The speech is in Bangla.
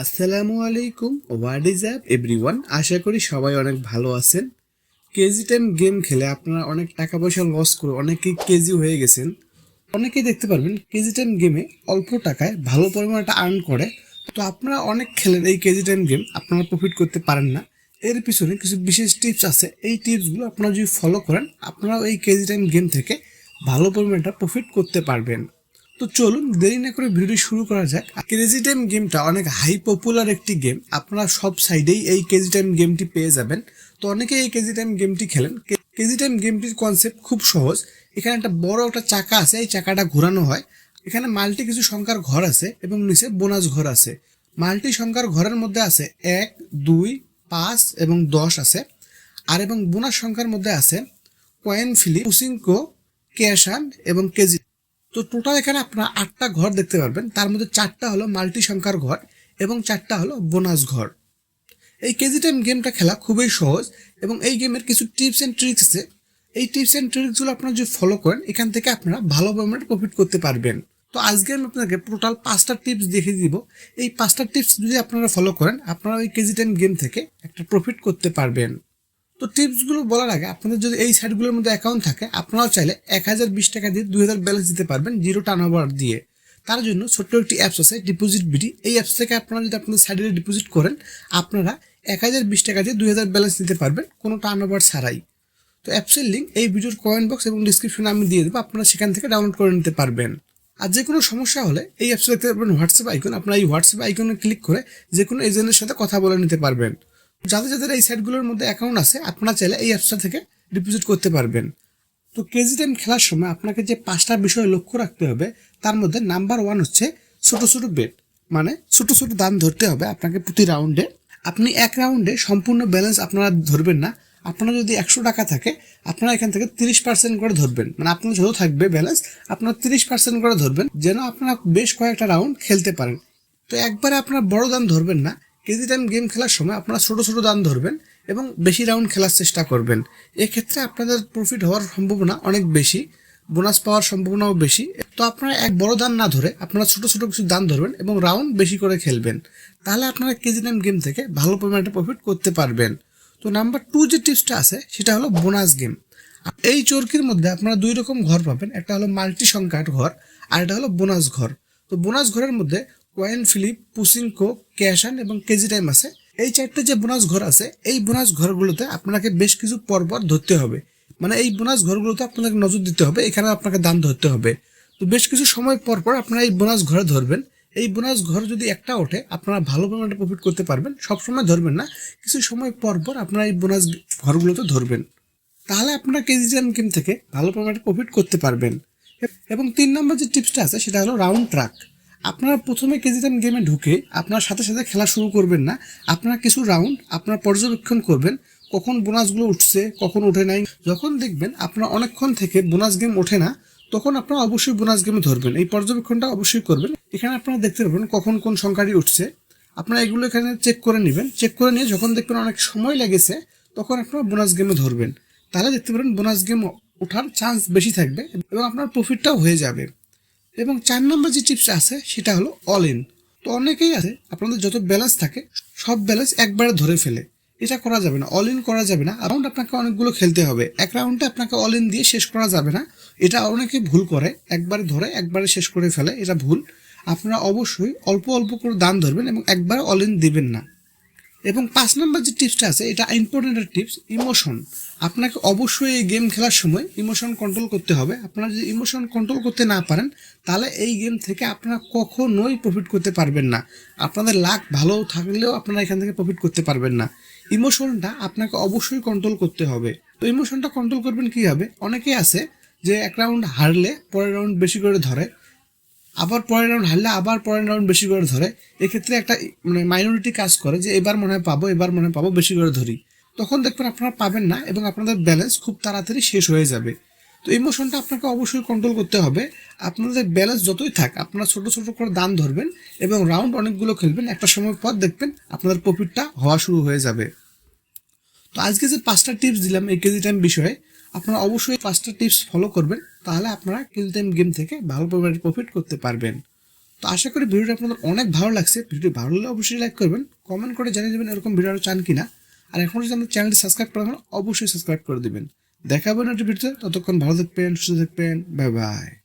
আসসালামু আলাইকুম হোয়াট ইজ অ্যাপ, এভরিওয়ান। আশা করি সবাই অনেক ভালো আছেন। কেজি টাইম গেম খেলে আপনারা অনেক টাকা পয়সা লস করে অনেকেই কেজি হয়ে গেছেন। অনেকেই দেখতে পারবেন, কেজি টাইম গেমে অল্প টাকায় ভালো পরিমাণ একটা আর্ন করে। তো আপনারা অনেক খেলেন এই কেজি টাইম গেম, আপনারা প্রফিট করতে পারেন না। এর পিছনে কিছু বিশেষ টিপস আছে। এই টিপসগুলো আপনারা যদি ফলো করেন, আপনারাও এই কেজি টাইম গেম থেকে ভালো পরিমাণটা প্রফিট করতে পারবেন। তো চলুন, দেরি না করে ভিডিও শুরু করা যাক। ক্রেজি টাইম গেমটা অনেক হাই পপুলার একটি গেম আপনারা সব সাইডেই এই কেজি টাইম গেমটি পেয়ে যাবেন। তো অনেকে এই কেজি টাইম গেমটি খেলেন। কেজি টাইম গেমটির কনসেপ্ট খুব সহজ। এখানে একটা বড় একটা চাকা আছে, এই চাকাটা ঘোরানো হয়। এখানে মাল্টি কিছু সংখ্যার ঘর আছে এবং নিচে বোনাস ঘর আছে। মাল্টি সংখ্যার ঘরের মধ্যে আছে এক, দুই, পাঁচ এবং দশ আছে। আর এবং বোনাস সংখ্যার মধ্যে আছে কয়েন ফিলি পুসিঙ্কো ক্যাশান এবং কেজি তো টোটাল এখানে আপনারা আটটা ঘর দেখতে পারবেন। তার মধ্যে চারটা হলো মাল্টি সংখ্যার ঘর এবং চারটা হলো বোনাস ঘর। এই কেজি টাইম গেমটা খেলা খুবই সহজ এবং এই গেমের কিছু টিপস অ্যান্ড ট্রিক্স আছে। এই টিপস অ্যান্ড ট্রিক্সগুলো আপনারা যদি ফলো করেন, এখান থেকে আপনারা ভালো পরিমাণে প্রফিট করতে পারবেন। তো আজকে আমি আপনাকে টোটাল পাঁচটা টিপস দেখিয়ে দিব। এই পাঁচটা টিপস যদি আপনারা ফলো করেন, আপনারা ওই কেজি টাইম গেম থেকে একটা প্রফিট করতে পারবেন। তো টিপসগুলো বলার আগে আপনাদের যদি এই সাইটগুলোর মধ্যে অ্যাকাউন্ট থাকে, আপনারাও চাইলে এক হাজার বিশ টাকা দিয়ে দুই হাজার ব্যালেন্স দিতে পারবেন জিরো টার্ন ওভার দিয়ে। তার জন্য ছোট্ট একটি অ্যাপস আছে ডিপোজিট বিডি এই অ্যাপস থেকে আপনারা যদি আপনাদের সাইডে ডিপোজিট করেন, আপনারা এক হাজার বিশ টাকা দিয়ে দুই হাজার ব্যালেন্স দিতে পারবেন, কোনো টার্ন ওভার ছাড়াই। তো অ্যাপসের লিঙ্ক এই ভিডিওর কমেন্ট বক্স এবং ডিসক্রিপশনে আমি দিয়ে দেবো, আপনারা সেখান থেকে ডাউনলোড করে নিতে পারবেন। আর যে কোনো সমস্যা হলে এই অ্যাপসে দেখতে পারবেন হোয়াটসঅ্যাপ আইকন আপনারা এই হোয়াটসঅ্যাপ আইকনে ক্লিক করে যে কোনো এজেন্টের সাথে কথা বলে নিতে পারবেন। যাদের যাদের এই সাইটগুলোর মধ্যে অ্যাকাউন্ট আছে, আপনারা চাইলে এই অ্যাপসটা থেকে ডিপোজিট করতে পারবেন। তো কেজি টাইম খেলার সময় আপনাকে যে পাঁচটা বিষয় লক্ষ্য রাখতে হবে, তার মধ্যে নাম্বার ওয়ান হচ্ছে ছোট ছোট বেট মানে ছোট ছোট দান ধরতে হবে আপনাকে প্রতি রাউন্ডে আপনি এক রাউন্ডে সম্পূর্ণ ব্যালেন্স আপনারা ধরবেন না। আপনার যদি একশো টাকা থাকে, আপনারা এখান থেকে তিরিশ পার্সেন্ট করে ধরবেন। মানে আপনার যত থাকবে ব্যালেন্স আপনার তিরিশ পার্সেন্ট করে ধরবেন। যেন আপনারা বেশ কয়েকটা রাউন্ড খেলতে পারেন। তো একবারে আপনার বড় দান ধরবেন না। কেজি টাইম গেম খেলার সময় আপনারা ছোটো ছোটো দান ধরবেন এবং বেশি রাউন্ড খেলার চেষ্টা করবেন। এক্ষেত্রে আপনাদের প্রফিট হওয়ার সম্ভাবনা অনেক বেশি বোনাস পাওয়ার সম্ভাবনাও বেশি। তো আপনারা এক বড় দান না ধরে আপনারা ছোট ছোট কিছু দান ধরবেন এবং রাউন্ড বেশি করে খেলবেন। তাহলে আপনারা কেজি টাইম গেম থেকে ভালো পরিমাণে প্রফিট করতে পারবেন। তো নাম্বার টু যে টিপসটা আছে, সেটা হলো বোনাস গেম এই চরকির মধ্যে আপনারা দুই রকম ঘর পাবেন, একটা হলো মাল্টি সংখ্যার ঘর আর একটা হলো বোনাস ঘর। তো বোনাস ঘরের মধ্যে কয়েন ফিলিপ পুসিংকো ক্যাশান এবং কেজি টাইম আছে। এই চারটে যে বোনাস ঘর আছে, এই বোনাস ঘরগুলোতে আপনাকে বেশ কিছু পরপর ধরতে হবে। মানে এই বোনাস ঘরগুলোতে আপনাকে নজর দিতে হবে এখানে আপনাকে দাম ধরতে হবে। তো বেশ কিছু সময় পর পর আপনারা এই বোনাস ঘরে ধরবেন। এই বোনাস ঘর যদি একটা ওঠে, আপনারা ভালো পরিমাণে প্রফিট করতে পারবেন। সব সময় ধরবেন না, কিছু সময় পর পর আপনারা এই বোনাস ঘরগুলোতে ধরবেন। তাহলে আপনারা কেজি টাইম গেম থেকে ভালো পরিমাণে প্রফিট করতে পারবেন। এবং তিন নম্বর যে টিপসটা আছে, সেটা হলো রাউন্ড ট্রাক। আপনারা প্রথমে কেজি টাইম গেমে ঢুকে আপনার সাথে সাথে খেলা শুরু করবেন না। আপনারা কিছু রাউন্ড আপনারা পর্যবেক্ষণ করবেন, কখন বোনাসগুলো উঠছে, কখন ওঠে নাই। যখন দেখবেন আপনার অনেকক্ষণ থেকে বোনাস গেম ওঠে না, তখন আপনারা অবশ্যই বোনাস গেমে ধরবেন। এই পর্যবেক্ষণটা অবশ্যই করবেন। এখানে আপনারা দেখতে পারবেন কখন কোন সংখ্যাটি উঠছে। আপনারা এগুলো এখানে চেক করে নেবেন। চেক করে নিয়ে যখন দেখবেন অনেক সময় লেগেছে, তখন আপনারা বোনাস গেমে ধরবেন। তাহলে দেখতে পারেন বোনাস গেম ওঠার চান্স বেশি থাকবে এবং আপনার প্রফিটটাও হয়ে যাবে। এবং চার নম্বর যে টিপস আছে, সেটা হলো অল ইন তো অনেকেই আছে, আপনাদের যত ব্যালেন্স থাকে, সব ব্যালেন্স একবারে ধরে ফেলে। এটা করা যাবে না অল ইন করা যাবে না। রাউন্ড আপনাকে অনেকগুলো খেলতে হবে। এক রাউন্ডে আপনাকে অল ইন দিয়ে শেষ করা যাবে না। এটা অনেকে ভুল করে, একবারে ধরে, একবারে শেষ করে ফেলে, এটা ভুল। আপনারা অবশ্যই অল্প অল্প করে দান ধরবেন এবং একবারে অল ইন দিবেন না। এবং পাঁচ নম্বর যে টিপসটা আছে, এটা ইম্পর্টেন্ট টিপস ইমোশন আপনাকে অবশ্যই এই গেম খেলার সময় ইমোশন কন্ট্রোল করতে হবে। আপনারা যদি ইমোশন কন্ট্রোল করতে না পারেন, তাহলে এই গেম থেকে আপনারা কখনোই প্রফিট করতে পারবেন না। আপনাদের লাক ভালো থাকলেও আপনারা এখান থেকে প্রফিট করতে পারবেন না। ইমোশনটা আপনাকে অবশ্যই কন্ট্রোল করতে হবে। তো ইমোশনটা কন্ট্রোল করবেন কীভাবে? অনেকেই আছে যে এক রাউন্ড হারলে পরের রাউন্ড বেশি করে ধরে। আবার পরের রাউন্ড হারলে আবার পরের রাউন্ড বেশি করে ধরে। এক্ষেত্রে একটা মানে মাইনরিটি কাজ করে যে এবার মনে হয় পাবো, এবার মনে হয় পাবো, বেশি করে ধরি। তখন দেখবেন আপনারা পাবেন না এবং আপনাদের ব্যালেন্স খুব তাড়াতাড়ি শেষ হয়ে যাবে। তো ইমোশনটা আপনাকে অবশ্যই কন্ট্রোল করতে হবে। আপনাদের ব্যালেন্স যতই থাক, আপনারা ছোট ছোট করে দান ধরবেন এবং রাউন্ড অনেকগুলো খেলবেন। একটা সময় পর দেখবেন আপনাদের প্রফিটটা হওয়া শুরু হয়ে যাবে। তো আজকে যে পাঁচটা টিপস দিলাম এই কেজি টাইম বিষয়ে, আপনারা অবশ্যই পাঁচটা টিপস ফলো করবেন। তাহলে আপনারা কিল টাইম গেম থেকে ভালো পরিমাণে প্রফিট করতে পারবেন। তো আশা করি ভিডিওটি আপনাদের অনেক ভালো লাগছে। ভিডিওটি ভালো লাগলে অবশ্যই লাইক করবেন। কমেন্ট করে জানিয়ে দেবেন এরকম ভিডিও আরও চান কিনা। আর এখন যদি আমাদের চ্যানেলটি সাবস্ক্রাইব করা অবশ্যই সাবস্ক্রাইব করে দেবেন। দেখাবেন একটি ভিডিওতে ততক্ষণ ভালো থাকবেন, সুস্থ থাকবেন। Bye bye